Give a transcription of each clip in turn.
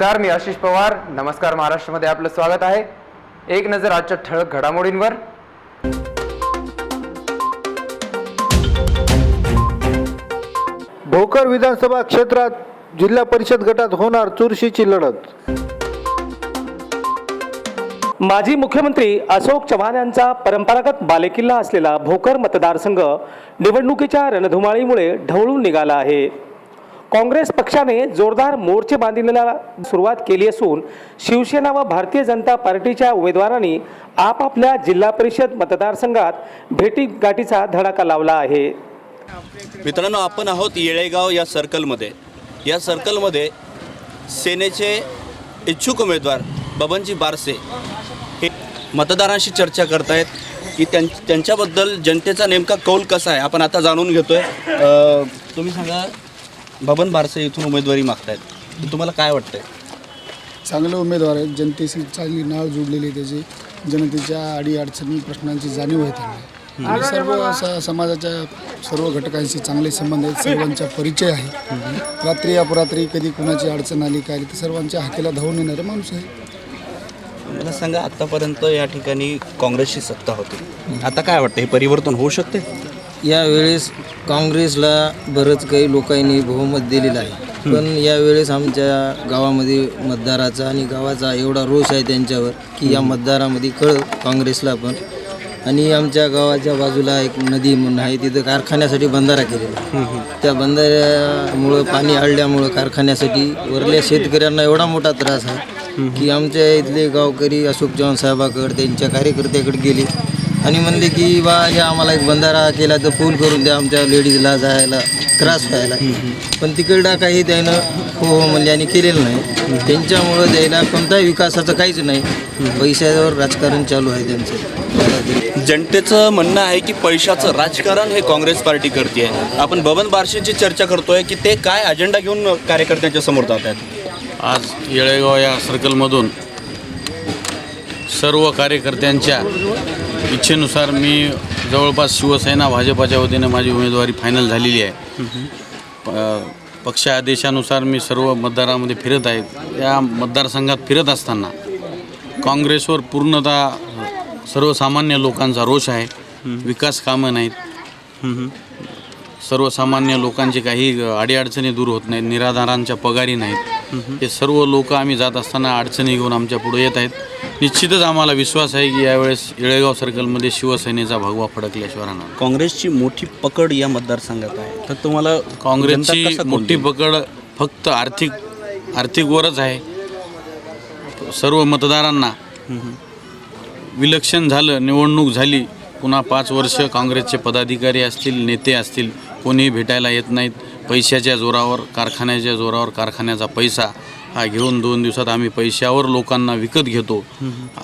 नमस्कार मी आशिष पवार. नमस्कार महाराष्ट्रामध्ये आपलं स्वागत आहे. एक नजर आजच्या ठळक घडामोडींवर. भोकर विधानसभा क्षेत्रात जिल्हा परिषद गटात होणार चुरशीची लढत. माजी मुख्यमंत्री अशोक चव्हाण यांचा परंपरागत बालेकिल्ला असलेला भोकर मतदारसंघ निवडणुकीच्या रणधुमाळीमुळे ढवळून निघाला आहे. काँग्रेस पक्षाने जोरदार मोर्चे बांधण्याला सुरुवात केली असून शिवसेना व भारतीय जनता पार्टीच्या उमेदवारांनी आपापल्या जिल्हा परिषद मतदारसंघात भेटीगाठीचा धडाका लावला आहे. मित्रांनो आपण आहोत येळेगाव या सर्कलमध्ये. या सर्कलमध्ये सेनेचे इच्छुक उमेदवार बबनजी बारसे हे मतदारांशी चर्चा करतायत. की त्यां त्यांच्याबद्दल जनतेचा नेमका कौल कसा आहे? आपण आता जाणून घेतोय. तुम्ही सांगा बबन बारसे इथून उमेदवारी मागतायत. तर तुम्हाला काय वाटतंय? चांगले उमेदवार आहेत. जनतेशी चांगली नाळ जोडलेली आहे त्याची. जनतेच्या अडीअडचणी प्रश्नांची जाणीव आहे त्यांना. आणि सर्व स- समाजाच्या सर्व घटकांशी चांगले संबंध आहेत. सर्वांचा परिचय आहे. रात्री अपरात्री कधी कुणाची अडचण आली काय आली तर सर्वांच्या हाकेला धावून येणारा माणूस आहे मला सांगा आतापर्यंत या ठिकाणी काँग्रेसची सत्ता होती. आता काय वाटतं हे परिवर्तन होऊ शकते यावेळेस काँग्रेसला बरंच काही लोकांनी बहुमत दिलेलं आहे. पण यावेळेस आमच्या गावामध्ये मतदाराचा आणि गावाचा एवढा रोष आहे त्यांच्यावर की या मतदारामध्ये कळ काँग्रेसला पण. आणि आमच्या गावाच्या बाजूला एक नदी म्हणून आहे तिथं कारखान्यासाठी बंधारा केलेला. त्या बंधाऱ्यामुळं पाणी आडल्यामुळं कारखान्यासाठी वरल्या शेतकऱ्यांना एवढा मोठा त्रास आहे की आमच्या इथले गावकरी अशोक चव्हाण साहेबाकडे त्यांच्या कार्यकर्त्याकडे गेले. आणि म्हणले की बा या आम्हाला एक बंधारा केला तर पूल करून द्या आमच्या लेडीजला जायला त्रास व्हायला. पण तिकडं काही त्यानं हो हो म्हणले आणि केलेलं नाही. त्यांच्यामुळं द्यायला कोणताही विकासाचं काहीच नाही. पैशावर राजकारण चालू आहे त्यांचं. जनतेचं म्हणणं आहे की पैशाचं राजकारण हे काँग्रेस पार्टी करते आपण बबन बारशेची चर्चा करतोय की ते काय अजेंडा घेऊन कार्यकर्त्यांच्या समोर जात आहेत? आज येळेगाव या सर्कलमधून सर्व कार्यकर्त्यांच्या इच्छेनुसार मी जवळपास शिवसेना भाजपाच्या वतीने माझी उमेदवारी फायनल झालेली आहे. प- पक्ष आदेशानुसार मी सर्व मतदारामध्ये फिरत आहे. या मतदारसंघात फिरत असताना काँग्रेसवर पूर्णतः सर्वसामान्य लोकांचा रोष आहे. विकास कामं नाहीत. सर्वसामान्य लोकांचे काही अडीअडचणी दूर होत नाहीत. निराधारांच्या पगारी नाहीत. हे सर्व लोक आम्ही जात असताना अडचणी घेऊन आमच्या पुढे येत आहेत. निश्चितच आम्हाला विश्वास आहे की यावेळेस येळेगाव सर्कलमध्ये शिवसेनेचा भगवा फडकल्याशिवाय राहणार. काँग्रेसची मोठी पकड या मतदारसंघात आहे. तर तुम्हाला काँग्रेसची मोठी? पकड फक्त आर्थिक आर्थिकवरच आहे. सर्व मतदारांना विलक्षण झालं निवडणूक झाली. पुन्हा पाच वर्ष काँग्रेसचे पदाधिकारी असतील नेते असतील कोणीही भेटायला येत नाहीत. पैशाच्या जोरावर कारखान्याच्या जोरावर कारखान्याचा पैसा. हा घेऊन दोन दिवसात आम्ही पैशावर लोकांना विकत घेतो.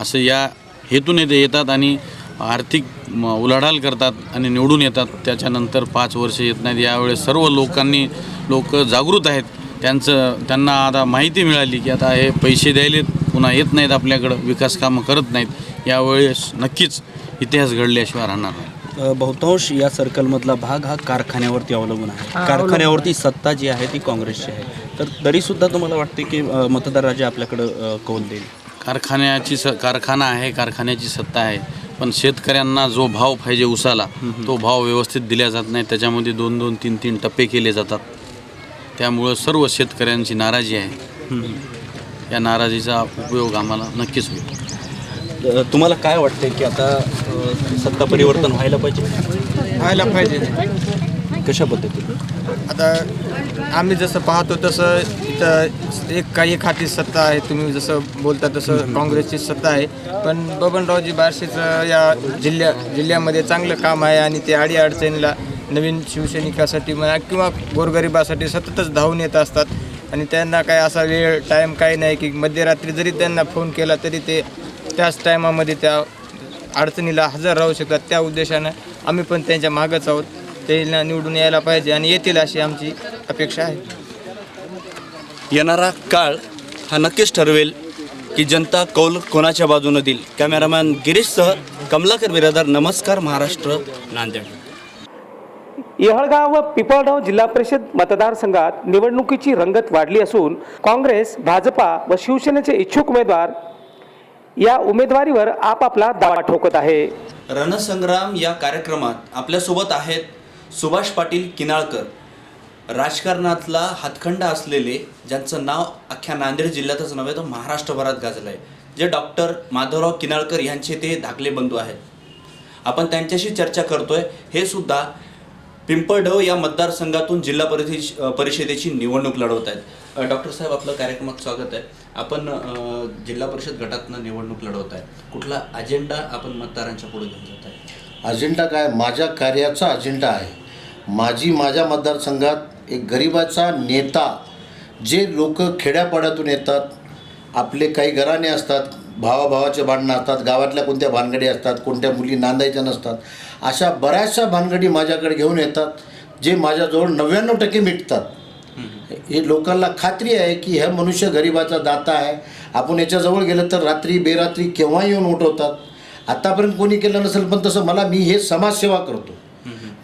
असं या हेतूने ते येतात आणि आर्थिक म, उलाढाल करतात आणि निवडून येतात. त्याच्यानंतर पाच वर्ष येत नाहीत. यावेळेस सर्व लोकांनी लोक जागृत आहेत. त्यांचं त्यांना आता माहिती मिळाली की आता हे पैसे द्यायलेत पुन्हा येत नाहीत आपल्याकडं. विकास कामं करत नाहीत. यावेळेस नक्कीच इतिहास घडल्याशिवाय राहणार नाही. बहुतांश या सर्कलमधला भाग हा कारखान्यावरती अवलंबून आहे. कारखान्यावरती सत्ता जी आहे ती काँग्रेसची आहे. तर तरीसुद्धा तुम्हाला वाटते की मतदार राजा आपल्याकडं कौल देईल? कारखान्याची स कारखाना आहे कारखान्याची सत्ता आहे पण शेतकऱ्यांना जो भाव पाहिजे उसाला तो भाव व्यवस्थित दिला जात नाही. त्याच्यामध्ये दोन दोन तीन तीन टप्पे केले जातात. त्यामुळं सर्व शेतकऱ्यांची नाराजी आहे. या नाराजीचा उपयोग आम्हाला नक्कीच होईल. तुम्हाला काय वाटते की आता सत्ता परिवर्तन व्हायला पाहिजे? व्हायला पाहिजे. कशा पद्धतीने? आता आम्ही जसं पाहतो तसं इथं एक काही खाती सत्ता आहे तुम्ही जसं बोलता तसं काँग्रेसची सत्ता आहे. पण बबनरावजी बारशेचं या जिल्ह्या जिल्ह्यामध्ये चांगलं काम आहे आणि ते आडी अडचणीला नवीन शिवसैनिकासाठी म्हणा किंवा गोरगरिबासाठी सततच धावून येत असतात. आणि त्यांना काय असा वेळ टाईम काही नाही की मध्यरात्री जरी त्यांना फोन केला तरी ते त्याच टायमामध्ये त्या अडचणीला हजर राहू शकतात. त्या उद्देशानं आम्ही पण त्यांच्या मागच आहोत. त्यांना निवडून यायला पाहिजे आणि येतील अशी आमची अपेक्षा आहे. येणारा काळ हा नक्कीच ठरवेल की जनता कौल कोणाच्या बाजूने देईल. कॅमेरामॅन गिरीशसह कमलाकर बिरादार नमस्कार महाराष्ट्र नांदेड. येहळगाव व पिपळगाव जिल्हा परिषद मतदारसंघात निवडणुकीची रंगत वाढली असून काँग्रेस भाजपा व शिवसेनेचे इच्छुक उमेदवार या उमेदवारीवर आपापला दावा ठोकत आहे. रणसंग्राम या कार्यक्रमात आपल्यासोबत आहेत सुभाष पाटील किनाळकर. राजकारणातला हातखंडा असलेले ज्यांचं नाव अख्ख्या नांदेड जिल्ह्यातच नव्हे तर महाराष्ट्रभरात गाजलं आहे जे डॉक्टर माधवराव किनाळकर यांचे ते धाकले बंधू आहेत. आपण त्यांच्याशी चर्चा करतोय. हे सुद्धा पिंपळढव या मतदारसंघातून जिल्हा परिषद परिषदेची निवडणूक लढवत आहेत. डॉक्टर साहेब आपलं कार्यक्रमात स्वागत आहे. आपण जिल्हा परिषद गटातनं निवडणूक लढवत आहे कुठला अजेंडा आपण मतदारांच्या पुढे घेऊन जात आहे अजेंडा काय? माझ्या कार्याचा अजेंडा आहे. माझी माझ्या मतदारसंघात एक गरिबाचा नेता जे लोक खेड्यापाड्यातून येतात आपले काही घराणे असतात भावाभावाचे भांडणं असतात गावातल्या कोणत्या भानगडी असतात कोणत्या मुली नांदायच्या नसतात अशा बऱ्याचशा भानगडी माझ्याकडे घेऊन येतात जे माझ्याजवळ नव्याण्णव टक्के मिटतात. हे लोकांना खात्री आहे की हे मनुष्य गरिबाचा दाता आहे. आपण याच्याजवळ गेलं तर रात्री बेरात्री केव्हा येऊन उठवतात. आत्तापर्यंत कोणी केलं नसेल पण तसं मला मी हे समाजसेवा करतो.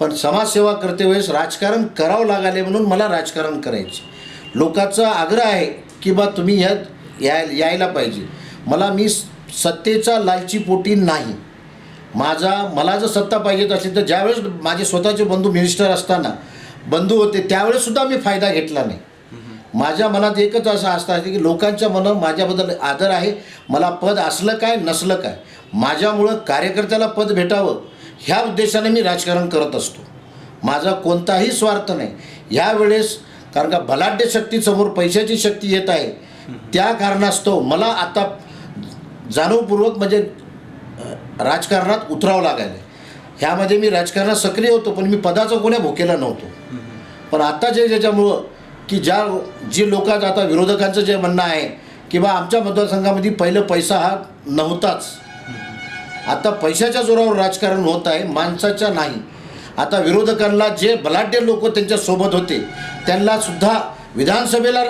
पण समाजसेवा करते वेळेस राजकारण करावं लागाले म्हणून मला राजकारण करायचे लोकांचा आग्रह आहे की बा तुम्ही ह्यात याय यायला पाहिजे. मला मी स- सत्तेचा लालची पोटी नाही. माझा मला जर सत्ता पाहिजेत असेल तर ज्यावेळेस माझे स्वतःचे बंधू मिनिस्टर असताना बंधू होते त्यावेळेससुद्धा मी फायदा घेतला नाही. माझ्या मनात एकच असं असतं की लोकांच्या मनात माझ्याबद्दल आदर आहे. मला पद असलं काय नसलं काय. माझ्यामुळं कार्यकर्त्याला पद भेटावं ह्या उद्देशाने मी राजकारण करत असतो. माझा कोणताही स्वार्थ नाही. ह्यावेळेस कारण का बलाढ्य शक्तीसमोर पैशाची शक्ती येत आहे. त्या कारणास्तव मला आता जाणीवपूर्वक म्हणजे राजकारणात उतरावं लागायला ह्यामध्ये मी राजकारणात सक्रिय होतो पण मी पदाचा कोण्या भोकेला नव्हतो. पण आता जे ज्याच्यामुळं की ज्या जी लोक आता विरोधकांचं जे म्हणणं आहे की बा आमच्या मतदारसंघामध्ये पहिलं पैसा हा नव्हताच. आता पैशाच्या जोरावर राजकारण होत आहे माणसाच्या नाही. आता विरोधकांना जे बलाढ्य लोक त्यांच्यासोबत होते त्यांना सुद्धा विधानसभेला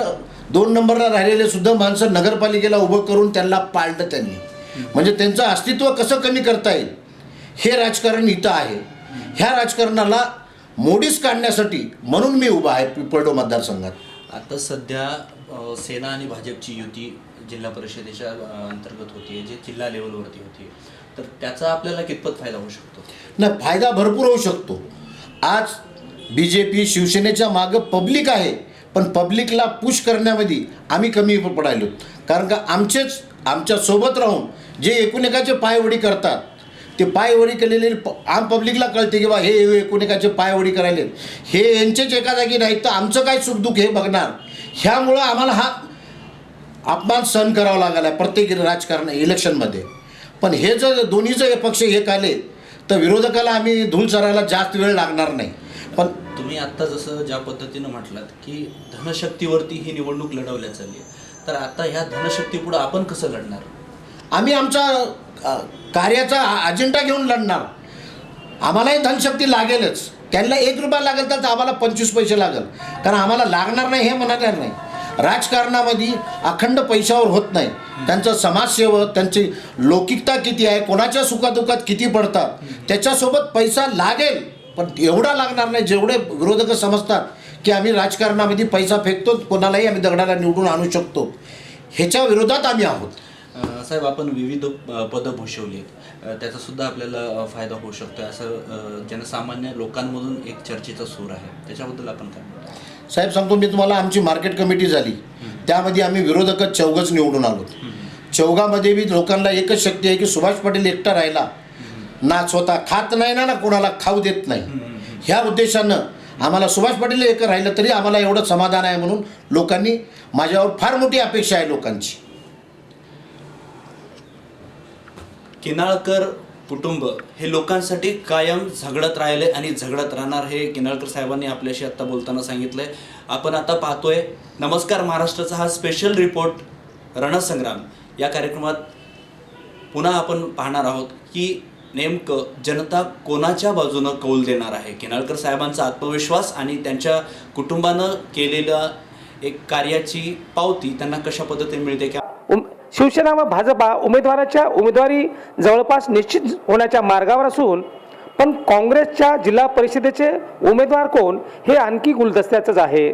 दोन नंबरला राहिलेले सुद्धा माणसं नगरपालिकेला उभं करून त्यांना पाळलं त्यांनी. म्हणजे त्यांचं अस्तित्व कसं कमी करता येईल हे राजकारण इथं आहे. ह्या राजकारणाला मोडीस काढण्यासाठी म्हणून मी उभा आहे पिपळडो मतदारसंघात. आता सध्या सेना आणि भाजपची युती जिल्हा परिषदेच्या अंतर्गत होती जे जिल्हा लेवलवरती होती तर त्याचा आपल्याला कितपत फायदा होऊ शकतो? नाही फायदा भरपूर होऊ शकतो. आज बी जे पी शिवसेनेच्या मागं पब्लिक आहे पण पब्लिकला पुश करण्यामध्ये आम्ही कमी पडायलो. कारण का आमचेच आमच्यासोबत राहून जे एकूणएकाचे पायवडी करतात ते पायवडी केलेले प- आम पब्लिकला कळते की बा हे एकूणएकाचे पायवडी करायले हे यांचेच एका जागी नाही तर आमचं काय सुखदुःख हे बघणार? ह्यामुळं आम्हाला हा अपमान सहन करावा लागला आहे प्रत्येक राजकारण इलेक्शनमध्ये पण हे जर दोन्ही जर पक्ष एक आले तर विरोधकाला आम्ही धूळ चरायला जास्त वेळ लागणार नाही. पण तुम्ही आत्ता जसं ज्या पद्धतीनं म्हटलात की धनशक्तीवरती ही निवडणूक लढवल्या चालली आहे तर आता ह्या धनशक्तीपुढं आपण कसं लढणार? आम्ही आमचा कार्याचा अजेंडा घेऊन लढणार. आम्हालाही धनशक्ती लागेलच. त्यांना एक रुपया लागेल तर आम्हाला पंचवीस पैसे लागेल. कारण आम्हाला लागणार नाही हे म्हणायला नाही. राजकारणामध्ये अखंड पैशावर होत नाही. त्यांचं समाजसेवक त्यांची लौकिकता किती आहे कोणाच्या सुखादुखात किती पडतात त्याच्यासोबत पैसा लागेल पण एवढा लागणार नाही जेवढे विरोधक समजतात की आम्ही राजकारणामध्ये पैसा फेकतो कोणालाही आम्ही दगडाला निवडून आणू शकतो. ह्याच्या विरोधात आम्ही आहोत. साहेब आपण विविध पदं भूषवली अ, त्याचा सुद्धा आपल्याला फायदा होऊ शकतो असं जनसामान्य लोकांमधून एक चर्चेचा सूर आहे. त्याच्याबद्दल आपण काय म्हणतो? साहेब सांगतो मी तुम्हाला आमची मार्केट कमिटी झाली. त्यामध्ये आम्ही विरोधकच चौघच निवडून आलो. चौघामध्ये बी लोकांना एकच शक्ती आहे की सुभाष पाटील एकटा राहिला ना स्वतः खात नाही ना ना कोणाला खाऊ देत नाही. ह्या उद्देशानं आम्हाला सुभाष पाटील एक राहिलं तरी आम्हाला एवढं समाधान आहे म्हणून लोकांनी माझ्यावर फार मोठी अपेक्षा आहे लोकांची. किनाळकर कुटुंब हे लोकांसाठी कायम झगडत राहिले आणि झगडत राहणार हे किनाळकर साहेबांनी आपल्याशी आत्ता बोलताना सांगितलंय. आपण आता पाहतोय नमस्कार महाराष्ट्राचा हा स्पेशल रिपोर्ट रणसंग्राम. या कार्यक्रमात पुन्हा आपण पाहणार आहोत की नेमकं जनता कोणाच्या बाजूनं कौल देणार आहे? किनाळकर साहेबांचा आत्मविश्वास आणि त्यांच्या कुटुंबानं केलेलं एक कार्याची पावती त्यांना कशा पद्धतीने मिळते? की शिवसेना व भाजपा उमेदवाराच्या उमेदवारी जवळपास निश्चित होण्याच्या मार्गावर असून पण काँग्रेसच्या जिल्हा परिषदेचे उमेदवार कोण हे आणखी गुलदस्त्याचंच आहे.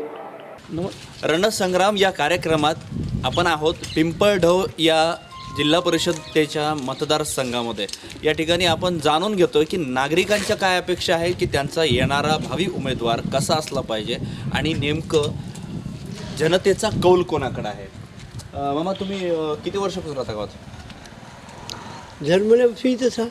रणसंग्राम या कार्यक्रमात आपण आहोत पिंपळढव या जिल्हा परिषदेच्या मतदारसंघामध्ये. या ठिकाणी आपण जाणून घेतो की नागरिकांच्या काय अपेक्षा आहे की त्यांचा येणारा भावी उमेदवार कसा असला पाहिजे आणि नेमकं जनतेचा कौल कोणाकडे आहे? अं, मामा तुम्ही अं, किती वर्षापासून राहता गावात? जन्मल्यापासून तसा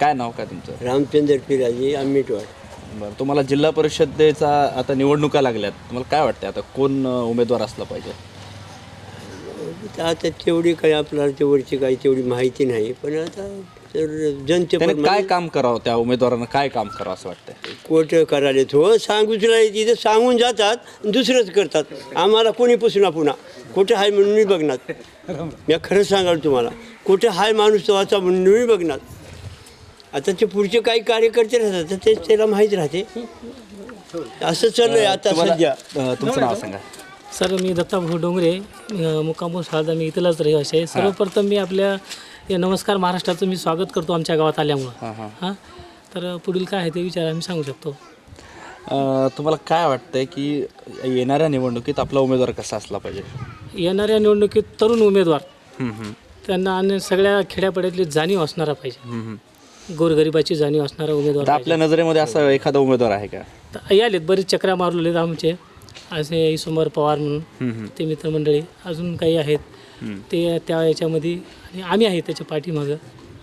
काय नाव काय तुमचं? रामचंद्र पिराजी आंबेटवाड बरं तुम्हाला जिल्हा परिषदेचा आता निवडणुका लागल्यात. तुम्हाला काय वाटतं आता कोण अं, उमेदवार असला पाहिजे? आता तेवढी काही आपल्याला तेवढची काही तेवढी माहिती नाही पण आता तर जनते काय काम करावं त्या उमेदवारानं काय काम करावं असं वाटतंय? कोट करायला हो सांगूच नाही तिथे सांगून जातात आणि दुसरंच करतात. आम्हाला कोणी पुसणार पुन्हा? कुठे हाय म्हणून मी बघणार. मी खरं सांगाल तुम्हाला कुठे हाय माणूस तो वाचा म्हणून मी बघणार. आता ते पुढचे काही कार्यकर्ते राहतात तर ते त्याला माहीत राहते. असं चाललंय आता सध्या. तुमचं नाव सांगा. सर मी दत्ताभाऊ डोंगरे मुक्काम शारदा मी इथलाच रहिवासी आहे. सर्वप्रथम मी आपल्या या नमस्कार महाराष्ट्राचं मी स्वागत करतो आमच्या गावात आल्यामुळं. हां? तर पुढील काय आहे ते विचार आम्ही सांगू शकतो. तुम्हाला काय वाटतंय की येणाऱ्या निवडणुकीत आपला उमेदवार कसा असला पाहिजे? येणाऱ्या निवडणुकीत तरुण उमेदवार. त्यांना आणि सगळ्या खेड्यापाड्यातली जाणीव असणारा पाहिजे. गोरगरिबाची जाणीव असणारा उमेदवार आपल्या नजरेमध्ये असा एखादा उमेदवार आहे का? यालेत बरेच चक्रा मारलेले आहेत आमचे. असे इसोमर पवार म्हणून ते मित्रमंडळी. अजून काही आहेत. ते त्या याच्यामध्ये आणि आम्ही आहे त्याच्या पाठीमागं.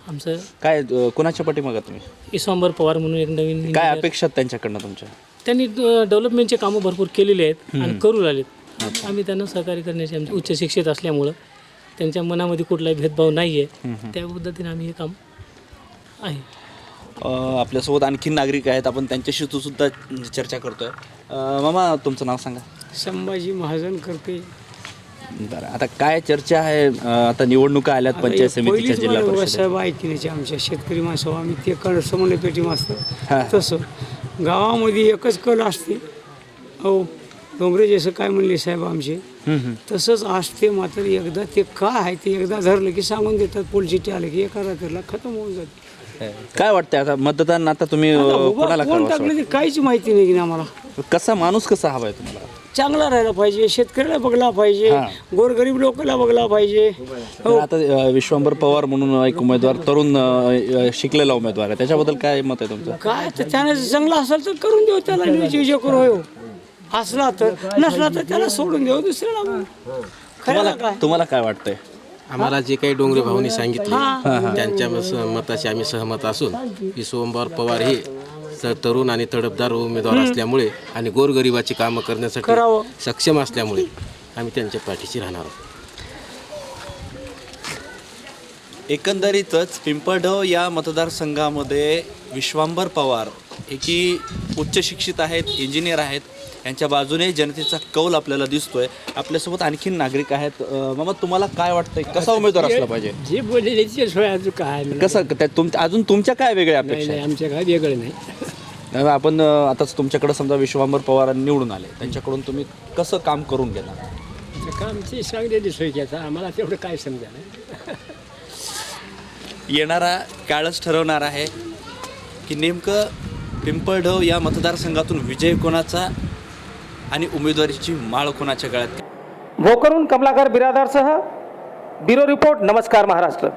आमचं काय कोणाच्या पाठीमागा तुम्ही? इसवांबर पवार म्हणून एक नवीन काय. अपेक्षा त्यांच्याकडनं तुमच्या? त्यांनी डेव्हलपमेंटचे कामं भरपूर केलेले आहेत आणि करू लागलेत. आम्ही त्यांना सहकार्य करण्याचे आमचे उच्च शिक्षित असल्यामुळं त्यांच्या मनामध्ये कुठलाही भेदभाव नाही आहे त्या पद्धतीने आम्ही हे काम आहे. आपल्यासोबत आणखी नागरिक आहेत. आपण त्यांच्याशी तू सुद्धा चर्चा करतोय. मामा तुमचं नाव सांगा. संभाजी महाजन करते बरं. आता काय चर्चा आहे? आता निवडणुका आल्यात पंचायत समितीच्या जिल्हा परिषद साहेब ऐकण्याचे आमच्या शेतकरी माणसं. आम्ही ते कळ समन्वय पेटी हा. मास्तर तसं. गावामध्ये एकच कल असते. अहो डोंगरे जसं काय म्हणले साहेब आमचे तसंच असते मात्र एकदा ते काय आहे ते एकदा धरलं की सांगून देतात पोलचिटी आले की एका रात्रीला खतम होऊन जाते. काय वाटतंय आता मतदान आता तुम्ही आता अं, उभा कोणाला कोण करावं असं टाकलं ते काहीच माहिती नाही की आम्हाला. वाटतं? कसा माणूस कसा हवाय तुम्हाला? चांगला राहायला पाहिजे शेतकऱ्याला बघला पाहिजे गोरगरीब लोकांना बघला पाहिजे. तर आता विश्वंभर पवार म्हणून एक उमेदवार तरुण अं, शिकलेला उमेदवार आहे. त्याच्याबद्दल काय मत आहे तुमचं? काय तर त्यानं चांगला असेल तर करून देऊ त्याला न्यूज विजय करू हो. असला तर नसला तर त्याला सोडून देऊ दुसऱ्याला. खऱ्याला काय? तुम्हाला काय वाटतंय? आम्हाला जे काही डोंगरे भाऊनी सांगितले त्यांच्या मस- मताशी आम्ही सहमत असून की सोमवार पवार हे स- तरुण आणि तडफदार उमेदवार असल्यामुळे आणि गोरगरिबाची कामं करण्यासाठी करावं. सक्षम असल्यामुळे आम्ही त्यांच्या पाठीशी राहणार आहोत. एकंदरीतच पिंपळढव या मतदारसंघामध्ये विश्वांबर पवार हे की उच्च शिक्षित आहेत इंजिनियर आहेत यांच्या बाजूने जनतेचा कौल आपल्याला दिसतोय. आपल्यासोबत आणखीन नागरिक आहेत. अं, मामा तुम्हाला काय वाटतंय? कसा उमेदवार असला पाहिजे? जे बोललेले ते सोय अजून काय कसं त्या तुमच्या अजून तुमच्या काय वेगळ्या अपेक्षा आहेत? आमच्या काय वेगळं नाही. नाही, आपण आताच तुमच्याकडे समजा विश्वांबर पवार निवडून आले त्यांच्याकडून तुम्ही कसं काम करून घेणार? आमची सांगलेली सोय घ्यायचा आम्हाला तेवढं काय समजा येणारा काळच ठरवणार आहे की नेमकं पिंपळढव या मतदारसंघातून विजय कोणाचा आणि उमेदवारीची माळ कोणाच्या गळ्यात? भोकरून कमलाकर बिरादारसह ब्युरो रिपोर्ट नमस्कार महाराष्ट्र.